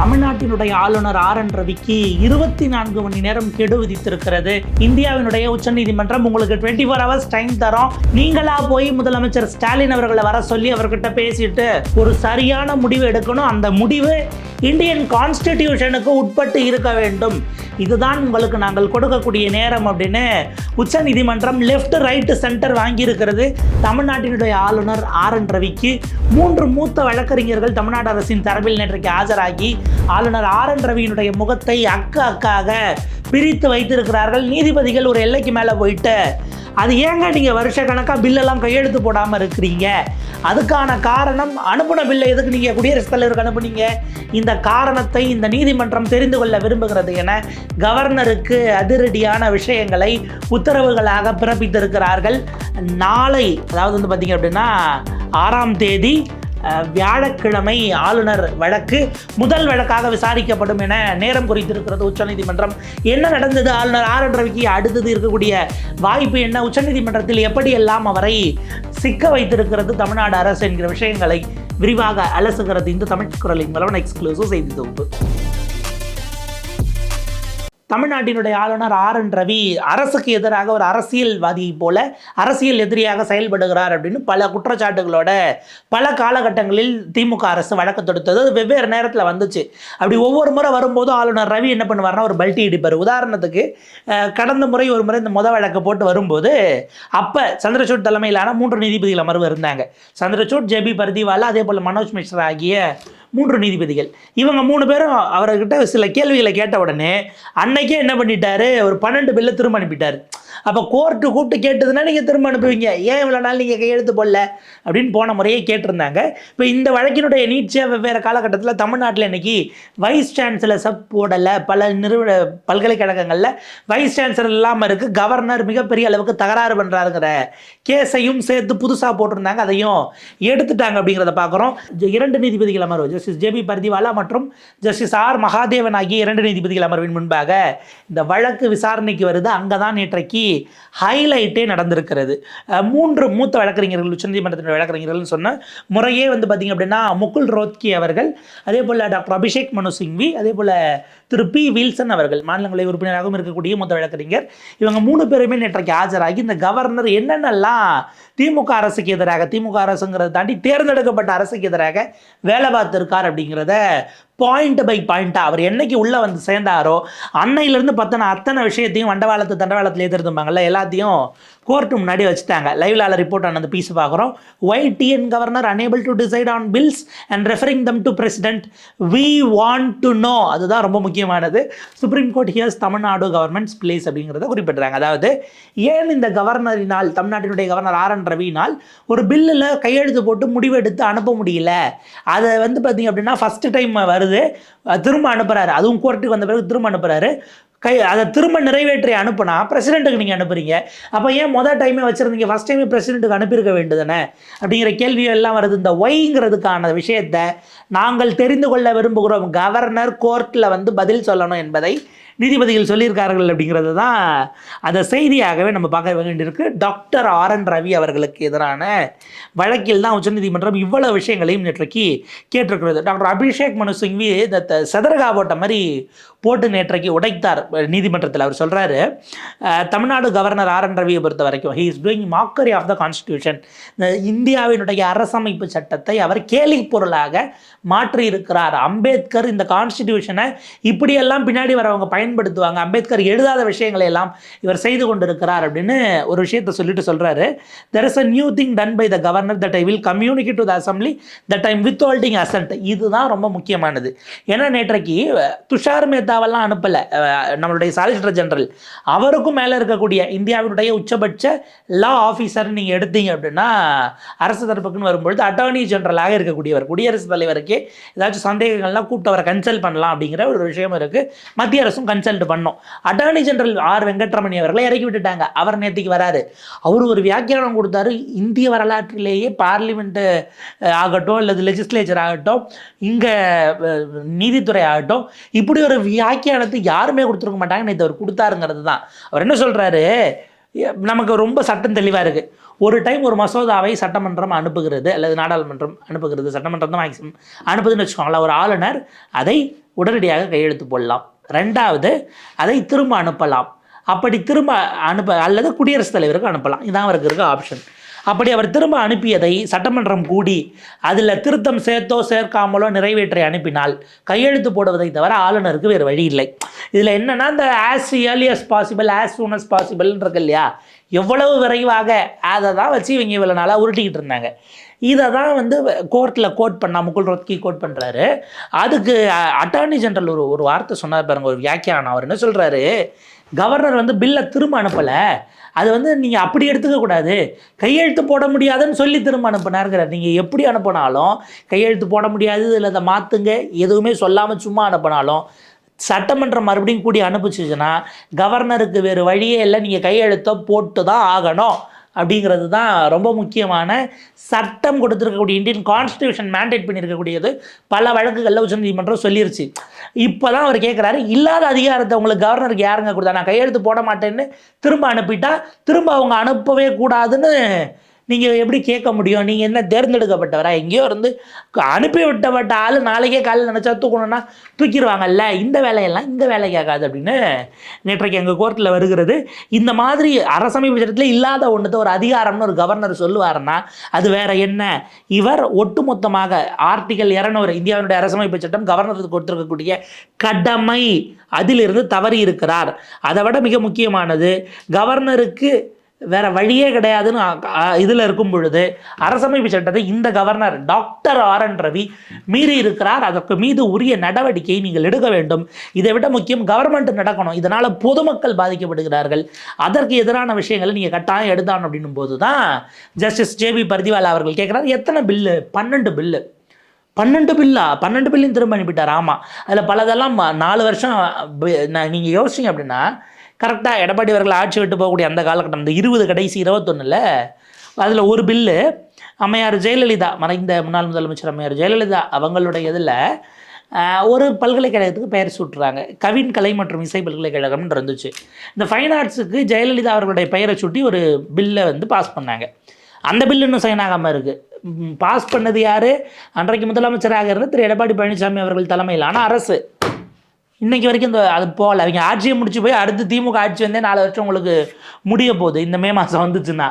தமிழ்நாட்டினுடைய ஆளுநர் R N ரவிக்கு இருபத்தி நான்கு மணி நேரம் கெடு விதித்திருக்கிறது. இந்தியாவினுடைய உச்சநீதிமன்றம் உங்களுக்கு டுவெண்ட்டி ஃபோர் ஹவர்ஸ் டைம் தரோம். நீங்களா போய் முதலமைச்சர் ஸ்டாலின் அவர்களை வர சொல்லி அவர்கிட்ட பேசிட்டு ஒரு சரியான முடிவு எடுக்கணும். அந்த முடிவு இந்தியன் கான்ஸ்டிடியூஷனுக்கு உட்பட்டு இருக்க வேண்டும். இதுதான் உங்களுக்கு நாங்கள் கொடுக்கக்கூடிய நேரம் அப்படின்னு உச்சநீதிமன்றம் லெஃப்ட் ரைட் சென்டர் வாங்கியிருக்கிறது. தமிழ்நாட்டினுடைய ஆளுநர் ஆர் என் ரவிக்கு மூன்று மூத்த வழக்கறிஞர்கள் தமிழ்நாடு அரசின் தரப்பில் நேற்றைக்கு ஆஜராகி ஆளுநர் ஆர் என் ரவியினுடைய முகத்தை அக்க அக்காக பிரித்து வைத்திருக்கிறார்கள். நீதிபதிகள் ஒரு எல்லைக்கு மேலே போயிட்டு அது ஏங்க நீங்கள் வருஷ கணக்காக பில்லெல்லாம் கையெழுத்து போடாமல் இருக்கிறீங்க? அதுக்கான காரணம் அனுப்பின பில்லை எதுக்கு நீங்கள் குடியரசுத் தலைவருக்கு அனுப்புனீங்க? இந்த காரணத்தை இந்த நீதிமன்றம் தெரிந்து கொள்ள விரும்புகிறது என கவர்னருக்கு அதிரடியான விஷயங்களை உத்தரவுகளாக பிறப்பித்திருக்கிறார்கள். நாளை அதாவது வந்து பார்த்தீங்க அப்படின்னா ஆறாம் தேதி வியாழக்கிழமை ஆளுநர் வழக்கு முதல் வழக்காக விசாரிக்கப்படும் என நேரம் குறித்திருக்கிறது உச்சநீதிமன்றம். என்ன நடந்தது? ஆளுநர் ஆர் என் ரவிக்கு அடுத்தது இருக்கக்கூடிய வாய்ப்பு என்ன? உச்சநீதிமன்றத்தில் எப்படியெல்லாம் அவரை சிக்க வைத்திருக்கிறது தமிழ்நாடு அரசு என்கிற விஷயங்களை விரிவாக அலசுகிறது இந்த தமிழ் குரலின் மூலம் எக்ஸ்க்ளூசிவ் செய்தி தொகுப்பு. தமிழ்நாட்டினுடைய ஆளுநர் ஆர் என் ரவி அரசுக்கு எதிராக ஒரு அரசியல்வாதி போல அரசியல் எதிரியாக செயல்படுகிறார் அப்படின்னு பல குற்றச்சாட்டுகளோட பல காலகட்டங்களில் திமுக அரசு வழக்கு தொடுத்தது. அது வெவ்வேறு நேரத்தில் வந்துச்சு. அப்படி ஒவ்வொரு முறை வரும்போது ஆளுநர் ரவி என்ன பண்ணுவார்னா ஒரு பல்ட்டி இடிப்பார். உதாரணத்துக்கு கடந்த முறை ஒரு முறை இந்த முத வழக்கு போட்டு வரும்போது அப்போ சந்திரசூட் தலைமையிலான மூன்று நீதிபதிகள் அமர்வு இருந்தாங்க. சந்திரசூட் ஜெபி பர்திவாலா அதே போல் மனோஜ் மிஸ்ரா ஆகிய மூன்று நீதிபதிகள். இவங்க மூணு பேரும் அவர்கிட்ட சில கேள்விகளை கேட்ட உடனே அன்னைக்கே என்ன பண்ணிட்டாரு? ஒரு பன்னெண்டு பில்லை திரும்ப அனுப்பிட்டாரு. அப்போ கோர்ட்டு கூப்பிட்டு கேட்டதுன்னா நீங்கள் திரும்ப அனுப்புவீங்க. ஏன் இவ்வளோ நாள் நீங்கள் கையெழுத்து போடல? அப்படின்னு போன முறையே கேட்டிருந்தாங்க. இப்போ இந்த வழக்கினுடைய நீட்சியாக வெவ்வேறு காலகட்டத்தில் தமிழ்நாட்டில் இன்றைக்கி வைஸ் சான்சலர்ஸை போடலை பல நிறுவன பல்கலைக்கழகங்களில் வைஸ் சான்சலர் இல்லாமல் இருக்குது கவர்னர் மிகப்பெரிய அளவுக்கு தகராறு பண்ணுறாருங்கிற கேஸையும் சேர்த்து புதுசாக போட்டிருந்தாங்க. அதையும் எடுத்துட்டாங்க அப்படிங்கிறத பார்க்குறோம் இரண்டு நீதிபதிகள் அமர்வு ஜஸ்டிஸ் ஜேபி பர்திவாலா மற்றும் ஜஸ்டிஸ் ஆர் மகாதேவன் ஆகிய இரண்டு நீதிபதிகள் அமர்வின் முன்பாக இந்த வழக்கு விசாரணைக்கு வருது. அங்கே தான் நேற்றைக்கு ஹைலைட்டே நடந்திருக்கிறது. மூன்று மூத்த வழக்கறிஞர்கள் உச்சநீதிமன்றத்தின் வழக்கறிஞர்கள்னு சொன்ன முறையே வந்து பார்த்திங்க அப்படின்னா முகுல் ரோத்கி அவர்கள் அதே போல் டாக்டர் அபிஷேக் மனு சிங்வி அதே போல் திரு பி வில்சன் அவர்கள் மாநிலங்களவை உறுப்பினராகவும் இருக்கக்கூடிய மூத்த வழக்கறிஞர். இவங்க மூணு பேருமே நேற்றைக்கு ஆஜராகி இந்த கவர்னர் என்னென்னலாம் திமுக அரசுக்கு எதிராக திமுக அரசுங்கிறத தாண்டி தேர்ந்தெடுக்கப்பட்ட அரசுக்கு எதிராக வேலை பார்த்துருக்கார் அப்படிங்கிறத பாயிண்ட் பை பாயிண்ட்டாக அவர் என்னைக்கு உள்ளே வந்து சேர்ந்தாரோ அன்னையிலேருந்து பார்த்தோன்னா அத்தனை விஷயத்தையும் வண்டவாளத்து தண்டவாளத்தில் ஏற்றிருந்தாங்கல்ல எல்லாத்தையும் கோர்ட்டு முன்னாடி வச்சுட்டாங்க. லைவ்ல ரிப்போர்ட் ஆன அந்த பீஸ் பார்க்குறோம் why TN governor enable to decide on bills and referring them to president we want to know அதுதான் ரொம்ப முக்கியமானது. Supreme court hears Tamil Nadu government's pleas அப்படிங்கிறத குறிப்பிட்றாங்க. அதாவது ஏன் இந்த கவர்னரினால் தமிழ்நாட்டினுடைய கவர்னர் ஆர் என் ரவினால் ஒரு பில்லில் கையெழுத்து போட்டு முடிவெடுத்து அனுப்ப முடியல? அதை வந்து பார்த்தீங்க அப்படின்னா ஃபஸ்ட்டு டைம் வருது. திரும்ப அனுப்புகிறாரு அதுவும் கோர்ட்டுக்கு வந்த பிறகு திரும்ப அனுப்புகிறாரு கை அதை திரும்ப நிறைவேற்றி அனுப்புனா பிரசிடெண்ட்டுக்கு நீங்கள் அனுப்புறீங்க. அப்போ ஏன் மொதல் டைமே வச்சுருந்தீங்க? ஃபஸ்ட் டைமே பிரசிடெண்ட்டுக்கு அனுப்பியிருக்க வேண்டுதானே? அப்படிங்கிற கேள்வியும் எல்லாம் வருது. இந்த ஒய்ங்கிறதுக்கான விஷயத்தை நாங்கள் தெரிந்து கொள்ள விரும்புகிறோம். கவர்னர் கோர்ட்டில் வந்து பதில் சொல்லணும் என்பதை நீதிபதிகள் சொல்லியிருக்கார்கள் அப்படிங்கிறது தான் அந்த செய்தியாகவே நம்ம பார்க்க வேண்டியிருக்கு. டாக்டர் ஆர் என் ரவி அவர்களுக்கு எதிரான வழக்கில் தான் உச்சநீதிமன்றம் இவ்வளவு விஷயங்களையும் நேற்றைக்கு கேட்டிருக்கிறது. டாக்டர் அபிஷேக் மனு சிங்வி இந்த த- போட்ட மாதிரி போட்டு நேற்றைக்கு உடைத்தார் நீதிமன்றத்தில். அவர் சொல்கிறாரு தமிழ்நாடு கவர்னர் ஆர். என். ரவியை பொறுத்த வரைக்கும் he is doing mockery of the constitution இந்தியாவினுடைய அரசமைப்பு சட்டத்தை அவர் கேலி பொருளாக மாற்றி இருக்கிறார் அம்பேத்கர் இந்த கான்ஸ்டிடியூஷனை இப்படியெல்லாம் பின்னாடி வரவங்க பயன்படுத்துவாங்க. அம்பேத்கர் எழுதாத விஷயங்களை எல்லாம் இவர் செய்து கொண்டிருக்கிறார் அப்படின்னு ஒரு விஷயத்தை சொல்லிட்டு சொல்கிறாரு there is a new thing done by the governor that I will communicate to the assembly that I'm withholding assent இதுதான் ரொம்ப முக்கியமானது. ஏன்னா நேற்றைக்கு துஷார் மேத்தா மேத்தாவெல்லாம் அனுப்பலை. நம்மளுடைய சாலிசிட்டர் ஜெனரல் அவருக்கும் மேலே இருக்கக்கூடிய இந்தியாவினுடைய உச்சபட்ச லா ஆஃபீஸர் நீங்கள் எடுத்தீங்க அப்படின்னா அரசு தரப்புக்குன்னு வரும்பொழுது அட்டார்னி ஜெனரலாக இருக்கக்கூடியவர் குடியரசுத் தலைவருக்கே ஏதாச்சும் சந்தேகங்கள்லாம் கூப்பிட்டு அவரை கன்சல்ட் பண்ணலாம் அப்படிங்கிற ஒரு விஷயம் இருக்குது மத்திய அரசும் கன்சல்ட் பண்ணோம். அட்டார்னி ஜெனரல் ஆர் வெங்கட்ரமணி அவர்களை இறக்கி விட்டுட்டாங்க. அவர் நேற்றுக்கு வராரு. அவர் ஒரு வியாக்கியானம் கொடுத்தாரு. இந்திய வரலாற்றிலேயே பார்லிமெண்ட்டு ஆகட்டும் அல்லது லெஜிஸ்லேச்சர் ஆகட்டும் இங்கே நீதித்துறை ஆகட்டும் இப்படி ஒரு வியா வியாக்கியானத்தை யாருமே கொடுத்துருக்க மாட்டாங்க. நேற்று அவர் கொடுத்தாருங்கிறது தான். அவர் என்ன சொல்கிறாரு நமக்கு ரொம்ப சட்டம் தெளிவாக இருக்குது ஒரு டைம் ஒரு மசோதாவை சட்டமன்றம் அனுப்புகிறது அல்லது நாடாளுமன்றம் அனுப்புகிறது. சட்டமன்றம் தான் மேக்ஸிமம் அனுப்புதுன்னு வச்சுக்கோங்களேன். ஒரு ஆளுநர் அதை உடனடியாக கையெழுத்து போடலாம். ரெண்டாவது அதை திரும்ப அனுப்பலாம். அப்படி திரும்ப அனுப்ப அல்லது குடியரசுத் தலைவருக்கு அனுப்பலாம். இதான் அவருக்கு இருக்க ஆப்ஷன் அப்படி அவர் திரும்ப அனுப்பியதை சட்டமன்றம் கூடி அதில் திருத்தம் சேர்த்தோ சேர்க்காமலோ நிறைவேற்றி அனுப்பினால் கையெழுத்து போடுவதை தவிர ஆளுநருக்கு வேறு வழி இல்லை. இதில் என்னென்னா இந்த as early possible as soon as possible இருக்கு இல்லையா? எவ்வளவு விரைவாக அதை தான் வச்சு இவங்க இவ்வளோ நாளாக உருட்டிக்கிட்டு இருந்தாங்க. இதை தான் வந்து கோர்ட்டில் கோட் பண்ணா முகுல் ரோத்கி கோட் பண்ணுறாரு அதுக்கு அட்டார்னி ஜென்ரல் ஒரு ஒரு வார்த்தை சொன்னார் பாருங்க ஒரு வியாக்கியானம். அவர் என்ன சொல்கிறாரு கவர்னர் வந்து பில்லை திரும்ப அனுப்பலை. அது வந்து நீங்கள் அப்படி எடுத்துக்கக்கூடாது கையெழுத்து போட முடியாதுன்னு சொல்லி திரும்ப அனுப்புனாருங்கிறார். நீங்கள் எப்படி அனுப்பினாலும் கையெழுத்து போட முடியாது இதில் அதை மாற்றுங்க எதுவுமே சொல்லாமல் சும்மா அனுப்பினாலும் சட்டமன்றம் மறுபடியும் கூடி அனுப்பிச்சிச்சுன்னா கவர்னருக்கு வேறு வழியே இல்லை. நீங்கள் கையெழுத்தை போட்டு தான் ஆகணும். அப்படிங்கிறது தான் ரொம்ப முக்கியமான சட்டம் கொடுத்துருக்கக்கூடிய இந்தியன் கான்ஸ்டியூஷன் மேண்டேட் பண்ணியிருக்கக்கூடியது. பல வழக்குகளில் உச்சநீதிமன்றம் சொல்லிருச்சு. இப்போ தான் அவர் கேட்குறாரு இல்லாத அதிகாரத்தை உங்களுக்கு கவர்னருக்கு யாருங்க கொடுத்தா? நான் கையெழுத்து போட மாட்டேன்னு திரும்ப அனுப்பிட்டா திரும்ப அவங்க அனுப்பவே கூடாதுன்னு நீங்கள் எப்படி கேட்க முடியும்? நீங்கள் என்ன தேர்ந்தெடுக்கப்பட்டவரா? எங்கேயோ இருந்து அனுப்பி விட்டப்பட்ட ஆள் நாளைக்கே காலையில் நினச்சா தூக்கணும்னா தூக்கிடுவாங்கல்ல? இந்த வேலையெல்லாம் இந்த வேலை கேட்காது அப்படின்னு நேற்றைக்கு எங்கள் கோர்ட்டில் வருகிறது. இந்த மாதிரி அரசமைப்பு சட்டத்தில் இல்லாத ஒன்றத்தை ஒரு அதிகாரம்னு ஒரு கவர்னர் சொல்லுவார்னா அது வேற என்ன? இவர் ஒட்டுமொத்தமாக ஆர்டிகல் இரநூறு இந்தியாவினுடைய அரசமைப்பு சட்டம் கவர்னருக்கு கொடுத்துருக்கக்கூடிய கடமை. அதிலிருந்து தவறி இருக்கிறார் அதை விட மிக முக்கியமானது கவர்னருக்கு வேற வழியே கிடையாதுன்னு இதில் இருக்கும் பொழுது அரசமைப்பு சட்டத்தை இந்த governor doctor R N Ravi மீறி இருக்கிறார். அதற்கு மீது உரிய நடவடிக்கையை நீங்கள் எடுக்க வேண்டும். இதை விட முக்கியம் கவர்மெண்ட் நடக்கணும். இதனால் பொதுமக்கள் பாதிக்கப்படுகிறார்கள். அதற்கு எதிரான விஷயங்களை நீங்கள் கட்டாயம் எடுத்தான் அப்படின்னும் போது தான் ஜஸ்டிஸ் ஜேபி பர்திவாலா அவர்கள் கேட்குறாரு. எத்தனை பில்லு பன்னெண்டு பில்லு பன்னெண்டு பில்லா பன்னெண்டு பில்லையும் திரும்ப அனுப்பிட்டார். ஆமாம் அதில் பலதெல்லாம் ம- நாலு வருஷம் நீங்கள் யோசிச்சிங்க அப்படின்னா கரெக்டாக எடப்பாடி அவர்கள் ஆட்சி விட்டு போகக்கூடிய அந்த காலகட்டம் இந்த இருபது கடைசி இருபத்தொன்னில் அதில் ஒரு பில்லு அம்மையார் ஜெயலலிதா மறைந்த முன்னாள் முதலமைச்சர் அம்மையார் ஜெயலலிதா அவங்களுடைய இதில் ஒரு பல்கலைக்கழகத்துக்கு பெயர் சூட்டுறாங்க. கவின் கலை மற்றும் இசை பல்கலைக்கழகம்னு இருந்துச்சு. இந்த ஃபைன் ஆர்ட்ஸுக்கு ஜெயலலிதா அவர்களுடைய பெயரை சுட்டி ஒரு பில்லை வந்து பாஸ் பண்ணாங்க. அந்த பில் இன்னும் சைன் ஆகாமல் இருக்குது பாஸ் பண்ணது யார்? அன்றைக்கு முதலமைச்சராக இருந்த திரு. எடப்பாடி பழனிசாமி அவர்கள் தலைமையிலான அரசு. இன்னைக்கு வரைக்கும் இந்த அது போகல. அவங்க ஆட்சியை முடிச்சு போய் அடுத்து திமுக ஆட்சி வந்தே நாலு வருஷம் உங்களுக்கு முடிய போகுது. இந்த மே மாதம் வந்துச்சுன்னா.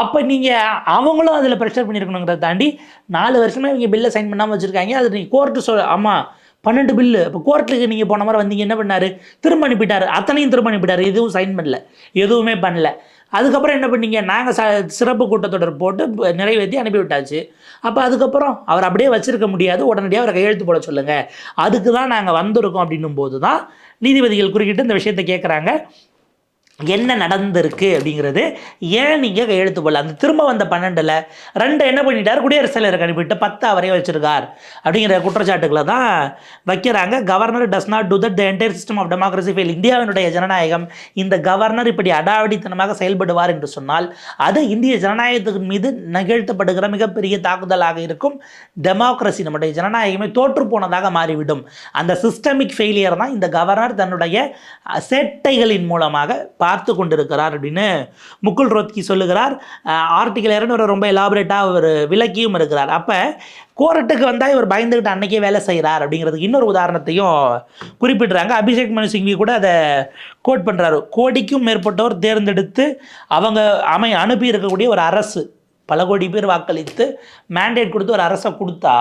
அப்போ நீங்கள் அவங்களும் அதில் ப்ரெஷர் பண்ணியிருக்கணுங்கிறத தாண்டி நாலு வருஷமே இவங்க பில்லை சைன் பண்ணாமல் வச்சுருக்காங்க. அது நீங்கள் கோர்ட்டு சொல் ஆமாம் பன்னெண்டு பில்லு இப்போ கோர்ட்டுக்கு நீங்கள் போன மாதிரி வந்தீங்க என்ன பண்ணார்? திரும்ப அனுப்பிட்டார். அத்தனையும் திரும்ப அனுப்பிட்டார். எதுவும் சைன் பண்ணல. எதுவுமே பண்ணல. அதுக்கப்புறம் என்ன பண்ணீங்க? நாங்கள் ச சிறப்பு கூட்டத்தொடர் போட்டு நிறைவேற்றி அனுப்பி விட்டாச்சு. அப்போ அதுக்கப்புறம் அவர் அப்படியே வச்சுருக்க முடியாது. உடனடியாக அவரை கையெழுத்து போட சொல்லுங்கள் அதுக்கு தான் நாங்கள் வந்திருக்கோம் அப்படின்னும் போது தான் நீதிபதிகள் குறுக்கிட்டு இந்த விஷயத்தை கேட்குறாங்க என்ன நடந்திருக்கு அப்படிங்கிறது ஏன் நீங்கள் கையெழுத்து போடல அந்த திரும்ப வந்த பன்னெண்டில் ரெண்டு என்ன பண்ணிட்டார்? குடியரசுத் தலைவருக்கு அனுப்பிட்டு பத்து அவரே வச்சிருக்கார் அப்படிங்கிற குற்றச்சாட்டுகளை தான் வைக்கிறாங்க. Governor does not do that the entire system of democracy fail இந்தியாவினுடைய ஜனநாயகம் இந்த கவர்னர் இப்படி அடாவடித்தனமாக செயல்படுவார் என்று சொன்னால் அது இந்திய ஜனநாயகத்தின் மீது நிகழ்த்தப்படுகிற மிகப்பெரிய தாக்குதலாக இருக்கும். டெமோக்ரஸி நம்முடைய ஜனநாயகமே தோற்று போனதாக மாறிவிடும். அந்த சிஸ்டமிக் ஃபெயிலியர் தான் இந்த கவர்னர் தன்னுடைய சேட்டைகளின் மூலமாக பார்த்து கொண்டிருக்கிறார் அப்படின்னு முகுல் ரோத்கி சொல்லுகிறார். ஆர்டிகல் இரநூறு ரொம்ப எலாபரேட்டாக அவர் விளக்கியும் இருக்கிறார். அப்போ கோர்ட்டுக்கு வந்தால் இவர் பயந்துக்கிட்டு அன்னைக்கே வேலை செய்கிறார் அப்படிங்கிறதுக்கு இன்னொரு உதாரணத்தையும் குறிப்பிடுறாங்க. அபிஷேக் மனு சிங்வி கூட அதை கோட் பண்ணுறாரு கோடிக்கும் மேற்பட்டோர் தேர்ந்தெடுத்து அவங்க அமை அனுப்பி இருக்கக்கூடிய ஒரு அரசு பல கோடி பேர் வாக்களித்து மேண்டேட் கொடுத்து ஒரு அரசை கொடுத்தா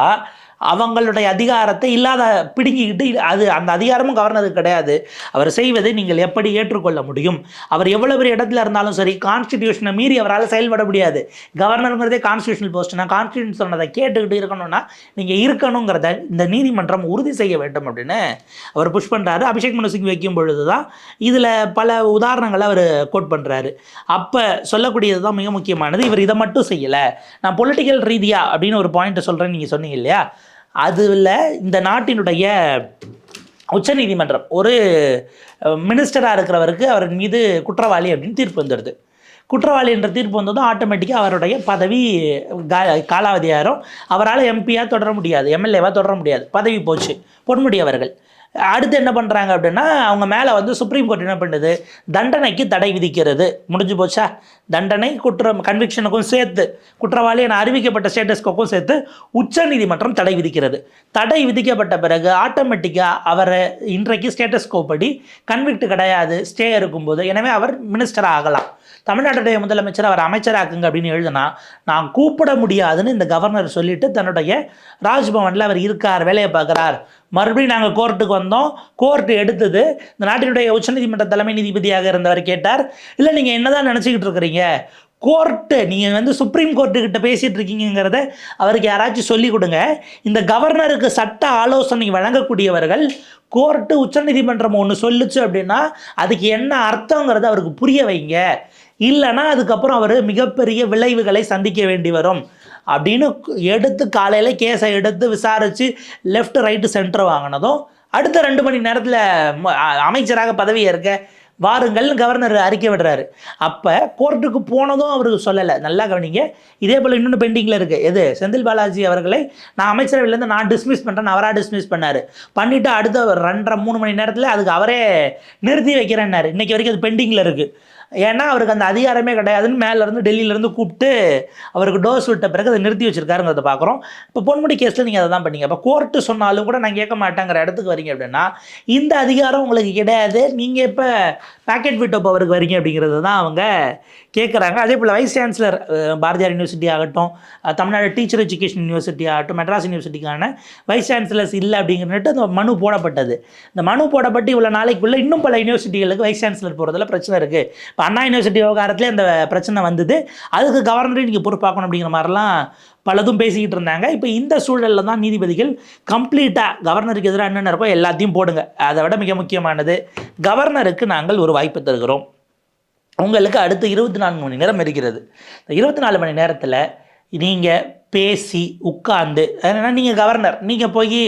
அவங்களுடைய அதிகாரத்தை இல்லாத பிடுங்கிக்கிட்டு அது அந்த அதிகாரமும் கவர்னது கிடையாது. அவர் செய்வதை நீங்கள் எப்படி ஏற்றுக்கொள்ள முடியும்? அவர் எவ்வளோ பெரிய இடத்துல இருந்தாலும் சரி கான்ஸ்டிடியூஷனை மீறி அவரால் செயல்பட முடியாது. கவர்னருங்கிறதே கான்ஸ்டியூஷனல் போஸ்ட்னா கான்ஸ்டியூஷன் சொன்னதை கேட்டுக்கிட்டு இருக்கணும்னா நீங்கள் இருக்கணுங்கிறத இந்த நீதிமன்றம் உறுதி செய்ய வேண்டும் அப்படின்னு அவர் புஷ் பண்ணுறாரு அபிஷேக் மனு சிங் வைக்கும் பொழுது தான் இதில் பல உதாரணங்களை அவர் கோட் பண்ணுறாரு அப்போ சொல்லக்கூடியது தான் மிக முக்கியமானது. இவர் இதை மட்டும் செய்யலை. நான் பொலிட்டிக்கல் ரீதியாக அப்படின்னு ஒரு பாயிண்ட்டை சொல்கிறேன்னு நீங்கள் சொன்னீங்க இல்லையா? அதில் இந்த நாட்டினுடைய உச்சநீதிமன்றம் ஒரு மினிஸ்டராக இருக்கிறவருக்கு அவர் மீது குற்றவாளி அப்படின்னு தீர்ப்பு வந்துடுது. குற்றவாளி என்ற தீர்ப்பு வந்ததும் ஆட்டோமேட்டிக்காக அவருடைய பதவி கா- காலாவதியாயிரும் அவரால் எம்பியாக தொடர முடியாது எம்எல்ஏவாக தொடர முடியாது. பதவி போச்சு. பொன்முடி அவர்கள். அடுத்து என்ன பண்ணுறாங்க அப்படின்னா அவங்க மேலே வந்து சுப்ரீம் கோர்ட் என்ன பண்ணுது? தண்டனைக்கு தடை விதிக்கிறது. முடிஞ்சு போச்சா? தண்டனை குற்றம் கன்விக்ஷனுக்கும் சேர்த்து குற்றவாளி என அறிவிக்கப்பட்ட ஸ்டேட்டஸ்க்கும் சேர்த்து உச்சநீதிமன்றம் தடை விதிக்கிறது. தடை விதிக்கப்பட்ட பிறகு ஆட்டோமேட்டிக்காக அவரை இன்றைக்கு ஸ்டேட்டஸ்கோ படி கன்விக்ட் கிடையாது ஸ்டே இருக்கும்போது எனவே அவர் மினிஸ்டர் ஆகலாம். தமிழ்நாட்டுடைய முதலமைச்சர் அவர் அமைச்சராக்குங்க அப்படின்னு எழுதுனா நான் கூப்பிட முடியாதுன்னு இந்த கவர்னர் சொல்லிட்டு தன்னுடைய ராஜ்பவனில் அவர் இருக்கார் வேலையை பார்க்குறார். மறுபடியும் நாங்கள் கோர்ட்டுக்கு வந்தோம். கோர்ட்டு எடுத்தது. இந்த நாட்டினுடைய உச்சநீதிமன்ற தலைமை நீதிபதியாக இருந்தவர் கேட்டார். இல்லை நீங்கள் என்னதான் நினச்சிக்கிட்டு இருக்கிறீங்க? கோர்ட்டு நீங்கள் வந்து சுப்ரீம் கோர்ட்டுக்கிட்ட பேசிகிட்டு இருக்கீங்கிறத அவருக்கு யாராச்சும் சொல்லி கொடுங்க. இந்த கவர்னருக்கு சட்ட ஆலோசனை வழங்கக்கூடியவர்கள் கோர்ட்டு உச்சநீதிமன்றம் ஒன்று சொல்லுச்சு அப்படின்னா அதுக்கு என்ன அர்த்தங்கிறத அவருக்கு புரிய வைங்க. இல்லைன்னா அதுக்கப்புறம் அவர் மிகப்பெரிய விளைவுகளை சந்திக்க வேண்டி வரும். அப்படின்னு எடுத்து காலையில் கேஸை எடுத்து விசாரித்து லெஃப்ட் ரைட்டு சென்டர் வாங்கினதும் அடுத்த ரெண்டு மணி நேரத்தில் அமைச்சராக பதவி ஏற்க வாருங்கள்னு கவர்னர் அறிக்கை விடுறாரு. அப்போ கோர்ட்டுக்கு போனதும் அவருக்கு சொல்லலை. நல்லா கவனிங்க. இதே போல் இன்னொன்று பெண்டிங்கில் இருக்குது எது? செந்தில் பாலாஜி அவர்களை நான் அமைச்சரவையிலேருந்து நான் டிஸ்மிஸ் பண்ணுறேன் அவராக டிஸ்மிஸ் பண்ணார். பண்ணிவிட்டு அடுத்த ரெண்டரை மூணு மணி நேரத்தில் அதுக்கு அவரே நிறுத்தி வைக்கிறேன்னாரு. இன்றைக்கி வரைக்கும் அது பெண்டிங்கில் இருக்குது ஏன்னா அவருக்கு அந்த அதிகாரமே கிடையாதுன்னு மேலேருந்து டெல்லியிலேருந்து கூப்பிட்டு அவருக்கு டோஸ் விட்ட பிறகு அதை நிறுத்தி வச்சிருக்காருங்கிறத பார்க்குறோம். இப்போ பொன்முடி கேஸில் நீங்கள் அதை தான் பண்ணீங்க. இப்போ கோர்ட்டு சொன்னாலும் கூட நான் கேட்க மாட்டேங்கிற இடத்துக்கு வரீங்க அப்படின்னா இந்த அதிகாரம் உங்களுக்கு கிடையாது. நீங்கள் இப்போ பேக்கெட் விட்டோ பவருக்கு வரீங்க அப்படிங்கிறது தான் அவங்க கேட்குறாங்க. அதே போல் வைஸ் சான்சலர் பாரதியார் யூனிவர்சிட்டி ஆகட்டும் தமிழ்நாடு டீச்சர் எஜுகேஷன் யூனிவர்சிட்டி ஆகட்டும் மெட்ராஸ் யூனிவர்சிட்டிக்கான வைஸ் சான்சலர்ஸ் இல்லை அப்படிங்கிறது அந்த மனு போடப்பட்டது. இந்த மனு போடப்பட்டு இவ்வளோ நாளைக்குள்ளே இன்னும் பல யூனிவர்சிட்டிகளுக்கு வைஸ் சான்சலர் போகிறதுல பிரச்சனை இருக்குது இப்போ அண்ணா யூனிவர்சிட்டி விவகாரத்தில் அந்த பிரச்சனை வந்தது. அதுக்கு கவர்னரே நீங்கள் பொறுப்பாக்கணும் அப்படிங்கிற மாதிரிலாம் பலதும் பேசிக்கிட்டு இருந்தாங்க. இப்போ இந்த சூழலில் தான் நீதிபதிகள் கம்ப்ளீட்டாக கவர்னருக்கு எதிராக என்னென்ன இருக்கோ எல்லாத்தையும் போடுங்க. அதை விட மிக முக்கியமானது கவர்னருக்கு நாங்கள் ஒரு வாய்ப்பு தருகிறோம். உங்களுக்கு அடுத்து இருபத்தி நான்கு மணி நேரம் இருக்கிறது. இந்த இருபத்தி நாலு மணி நேரத்தில் நீங்கள் பேசி உட்காந்து ஏன்னா நீங்கள் கவர்னர் நீங்கள் போய்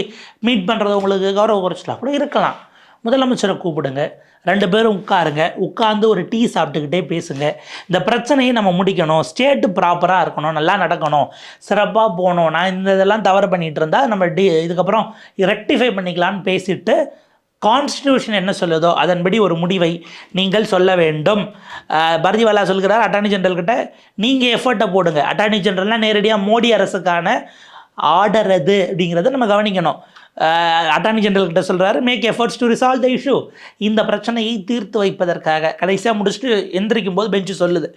மீட் பண்ணுறது உங்களுக்கு கௌரவ குறைச்சலாக கூட இருக்கலாம். முதலமைச்சரை கூப்பிடுங்க. ரெண்டு பேரும் உட்காருங்க. உட்காந்து ஒரு டீ சாப்பிட்டுக்கிட்டே பேசுங்க. இந்த பிரச்சனையை நம்ம முடிக்கணும். ஸ்டேட்டு ப்ராப்பராக இருக்கணும். நல்லா நடக்கணும். சிறப்பாக போகணும். நான் இந்த இதெல்லாம் தவறு பண்ணிகிட்டு இருந்தால் நம்ம டி இதுக்கப்புறம் ரெக்டிஃபை பண்ணிக்கலான்னு பேசிட்டு கான்ஸ்டிடியூஷன் என்ன சொல்லுதோ அதன்படி ஒரு முடிவை நீங்கள் சொல்ல வேண்டும். அஹ் பர்திவாலா சொல்கிறார் அட்டார்னி ஜென்ரல்கிட்ட நீங்கள் எஃபர்ட்டை போடுங்க. அட்டார்னி ஜென்ரல்னால் நேரடியாக மோடி அரசுக்கான ஆர்டர் அது. அப்படிங்கிறத நம்ம கவனிக்கணும். அட்டார்னி ஜெனரல் கிட்ட சொல்கிறாரு make efforts to resolve the issue இந்த பிரச்சனையை தீர்த்து வைப்பதற்காக கடைசியாக முடிச்சுட்டு எந்திரிக்கும் போது பெஞ்சு சொல்லுது.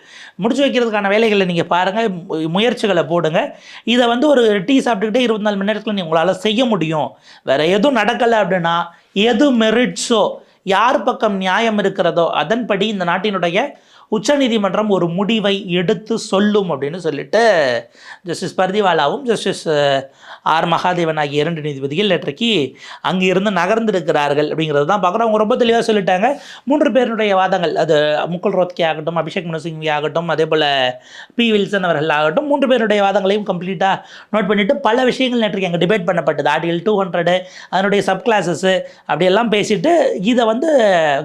முடிச்சு வைக்கிறதுக்கான வேலைகளை நீங்கள் பாருங்கள் முயற்சிகளை போடுங்க. இதை வந்து ஒரு டீ சாப்பிட்டுக்கிட்டே இருபத்தி நாலு மணி நேரத்தில் உங்களால் செய்ய முடியும். வேறு எதுவும் நடக்கலை அப்படின்னா எது மெரிட்ஸோ யார் பக்கம் நியாயம் இருக்கிறதோ அதன்படி இந்த நாட்டினுடைய உச்சநீதிமன்றம் ஒரு முடிவை எடுத்து சொல்லும் அப்படின்னு சொல்லிட்டு ஜஸ்டிஸ் பர்திவாலாவும் ஜஸ்டிஸ் ஆர் மகாதேவன் ஆகிய இரண்டு நீதிபதிகள் நேற்றைக்கு அங்கே இருந்து நகர்ந்திருக்கிறார்கள் அப்படிங்கிறது தான் பார்க்குறோம். அவங்க ரொம்ப தெளிவாக சொல்லிட்டாங்க. மூன்று பேருடைய வாதங்கள் அது முகுல் ரோத்கே ஆகட்டும் அபிஷேக் மனுசிங்வி ஆகட்டும் அதே போல் பி வில்சன் அவர்கள் ஆகட்டும் மூன்று பேருடைய வாதங்களையும் கம்ப்ளீட்டாக நோட் பண்ணிவிட்டு பல விஷயங்கள் நேற்றைக்கு அங்கே டிபேட் பண்ணப்பட்டது. ஆர்டிகல் டூ ஹண்ட்ரடு அதனுடைய சப் கிளாஸஸ்ஸு அப்படியெல்லாம் பேசிட்டு இதை வந்து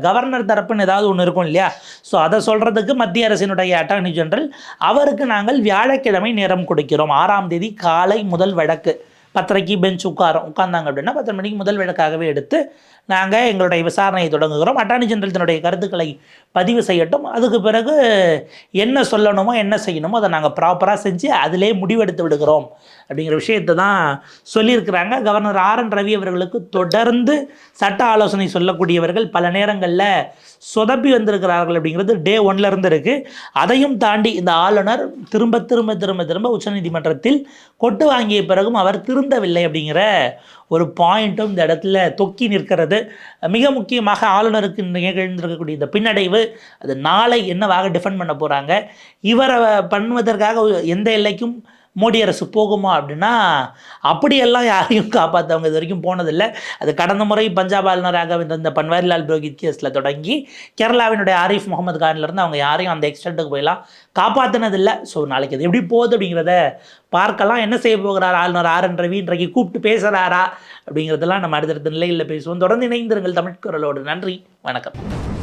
கவர்னர் தரப்புன்னு ஏதாவது ஒன்று இருக்கும் இல்லையா? ஸோ அதை சொல்கிறதுக்கு மத்திய அரசினுடைய அட்டார்னி ஜெனரல் அவருக்கு நாங்கள் வியாழக்கிழமை நேரம் கொடுக்கிறோம். ஆறாம் தேதி காலை முதல் வழக்கு. பத்தரைக்கு பெஞ்ச் உட்காரோம். உட்கார்ந்தாங்க அப்படின்னா பத்தரை மணிக்கு முதல் விளக்காகவே எடுத்து நாங்கள் எங்களுடைய விசாரணையை தொடங்குகிறோம். அட்டார்னி ஜெனரல் தன்னுடைய கருத்துக்களை பதிவு செய்யட்டும். அதுக்கு பிறகு என்ன சொல்லணுமோ என்ன செய்யணுமோ அதை நாங்கள் ப்ராப்பராக செஞ்சு அதிலே முடிவெடுத்து விடுகிறோம். அப்படிங்கிற விஷயத்தை தான் சொல்லியிருக்கிறாங்க. கவர்னர் ஆர் என் ரவி அவர்களுக்கு தொடர்ந்து சட்ட ஆலோசனை சொல்லக்கூடியவர்கள் பல நேரங்களில் சொதப்பி வந்திருக்கிறார்கள் அப்படிங்கிறது டே ஒன்லேருந்து இருக்குது அதையும் தாண்டி இந்த ஆளுநர் திரும்ப திரும்ப திரும்ப திரும்ப உச்சநீதிமன்றத்தில் கொட்டு வாங்கிய பிறகும் அவர் திருந்தவில்லை அப்படிங்கிற ஒரு பாயிண்ட்டும் இந்த இடத்துல தொக்கி நிற்கிறது. மிக முக்கியமாக ஆளுநருக்கு நிகழ்ந்திருக்கக்கூடிய இந்த பின்னடைவு அது நாளை என்னவாக டிஃபெண்ட் பண்ண போகிறாங்க இவரை பண்ணுவதற்காக எந்த எல்லைக்கும் மோடி அரசு போகுமா அப்படின்னா அப்படியெல்லாம் யாரையும் காப்பாற்றவங்க இது வரைக்கும் போனதில்லை. அது கடந்த முறை பஞ்சாப் ஆளுநராக இருந்த பன்வாரிலால் புரோஹித் கேஸில் தொடங்கி கேரளாவினுடைய ஆரிஃப் முகமது கான்லேருந்து அவங்க யாரையும் அந்த எக்ஸ்டெண்ட்டுக்கு போயெல்லாம் காப்பாற்றினதில்லை ஸோ நாளைக்கு அது எப்படி போகுது அப்படிங்கிறத பார்க்கலாம். என்ன செய்ய போகிறார் ஆளுநர் ஆர் என் ரவி? இன்றைக்கு கூப்பிட்டு பேசுகிறாரா அப்படிங்கிறதெல்லாம் நம்ம அடுத்தடுத்த நிலையில் பேசுவோம். தொடர்ந்து இணைந்திருங்கள் தமிழ்குரலோடு நன்றி. வணக்கம்.